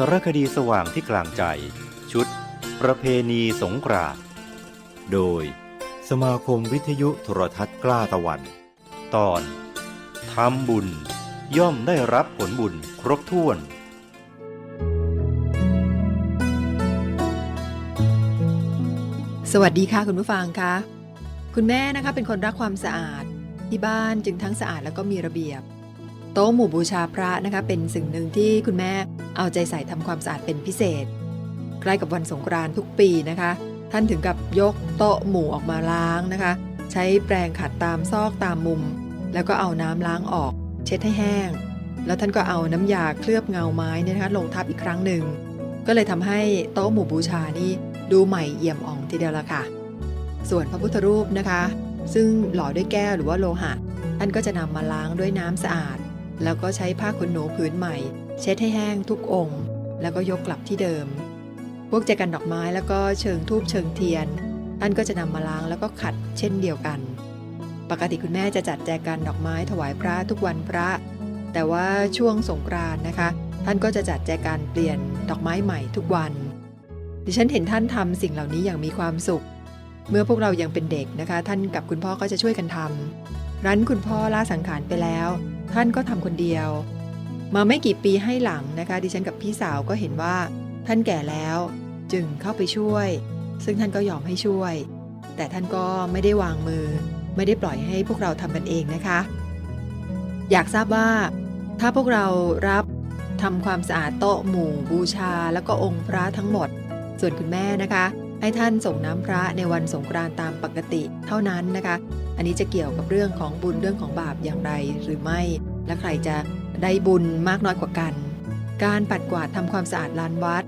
สารคดีสว่างที่กลางใจ ชุด ประเพณีสงกรานต์โดย สมาคมวิทยุโทรทัศน์กล้าตะวัน ตอนทำบุญ ย่อมได้รับผลบุญครบถ้วนสวัสดีค่ะคุณผู้ฟังคะคุณแม่นะคะเป็นคนรักความสะอาด ที่บ้านจึงทั้งสะอาดแล้วก็มีระเบียบ ต๊ะหมู่บูชาพระนะคะเป็นสิ่งหนึ่งที่คุณแม่เอาใจใส่ทำความสะอาดเป็นพิเศษ ใกล้กับวันสงกรานต์ทุกปีนะคะ ท่านถึงกับยกโต๊ะหมู่ออกมาล้างนะคะ ใช้แปรงขัดตามซอกตามมุม แล้วก็เอาน้ำล้างออก เช็ดให้แห้ง แล้วท่านก็เอาน้ำยาเคลือบเงาไม้เนี่ยนะคะลงทับอีกครั้งหนึ่งก็เลยทำให้โต๊ะหมู่บูชานี่ดูใหม่เอี่ยมอ่องทีเดียวละค่ะ ส่วนพระพุทธรูปนะคะ ซึ่งหล่อด้วยแก้วหรือว่าโลหะ ท่านก็จะนำมาล้างด้วยน้ำสะอาด แล้วก็ใช้ผ้าขนหนูผืนใหม่ เช็ดให้แห้งทุกองค์ แล้วก็ยกกลับที่เดิม พวกแจกันดอกไม้แล้วก็เชิงทูบเชิงเทียน ท่านก็จะนำมาล้างแล้วก็ขัดเช่นเดียวกัน ปกติคุณแม่จะจัดแจกันดอกไม้ถวายพระทุกวันพระ แต่ว่าช่วงสงกรานต์นะคะ ท่านก็จะจัดแจกันเปลี่ยนดอกไม้ใหม่ทุกวัน ดิฉันเห็นท่านทำสิ่งเหล่านี้อย่างมีความสุข เมื่อพวกเรายังเป็นเด็กนะคะ ท่านกับคุณพ่อก็จะช่วยกันทำรั้นคุณพ่อลาสังขารไปแล้ว ท่านก็ทำคนเดียว มาไม่กี่ปีให้หลังนะคะ ดิฉันกับพี่สาวก็เห็นว่า ท่านแก่แล้ว จึงเข้าไปช่วย ซึ่งท่านก็ยอมให้ช่วย แต่ท่านก็ไม่ได้วางมือ ไม่ได้ปล่อยให้พวกเราทำกันเองนะคะ อยากทราบว่า ถ้าพวกเรารับทำความสะอาดโต๊ะหมู่บูชา แล้วก็องค์พระทั้งหมด ส่วนคุณแม่นะคะ ให้ท่านส่งน้ำพระในวันสงกรานต์ตามปกติเท่านั้นนะคะ อันนี้จะเกี่ยวกับเรื่องของบุญเรื่องของบาปอย่างไรหรือไม่ และใครจะได้บุญมากน้อยกว่ากัน การปัดกวาดทำความสะอาดลานวัด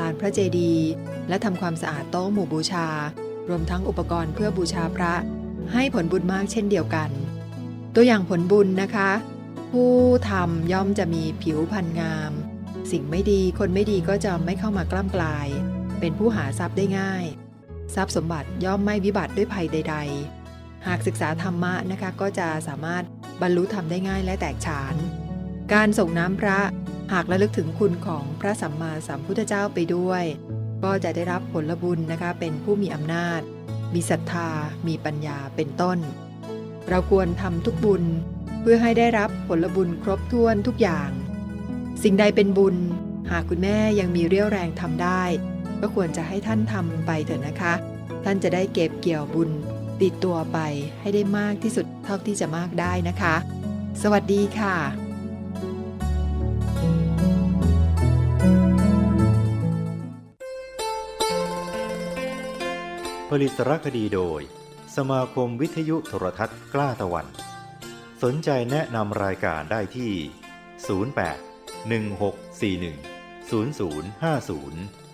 ลานพระเจดีย์และทำความสะอาดโต๊ะหมู่บูชา รวมทั้งอุปกรณ์เพื่อบูชาพระ ให้ผลบุญมากเช่นเดียวกัน ตัวอย่างผลบุญนะคะ ผู้ทำย่อมจะมีผิวพรรณงาม สิ่งไม่ดีคนไม่ดีก็จะไม่เข้ามากล้ำกลาย เป็นผู้หาทรัพย์ได้ง่าย ทรัพย์สมบัติย่อมไม่วิบัติด้วยภัยใด ๆ หากศึกษาธรรมะนะคะก็จะสามารถบรรลุธรรมได้ง่ายและแตกฉาน การส่งน้ำพระหากระลึกถึงคุณของพระสัมมาสัมพุทธเจ้าไปด้วย ก็จะได้รับผลบุญนะคะเป็นผู้มีอำนาจ มีศรัทธา มีปัญญาเป็นต้น เราควรทำทุกบุญเพื่อให้ได้รับผลบุญครบถ้วนทุกอย่าง สิ่งใดเป็นบุญ หากคุณแม่ยังมีเรี่ยวแรงทำได้ ก็ควรจะให้ท่านทำไปเถอะนะคะ ท่านจะได้เก็บเกี่ยวบุญ ติดตัวไปให้ได้มากที่สุดเท่าที่จะมากได้นะคะ สวัสดีค่ะผลิตสารคดีโดย สมาคมวิทยุโทรทัศน์กล้าตะวัน สนใจแนะนำรายการได้ที่ 08 1641 0050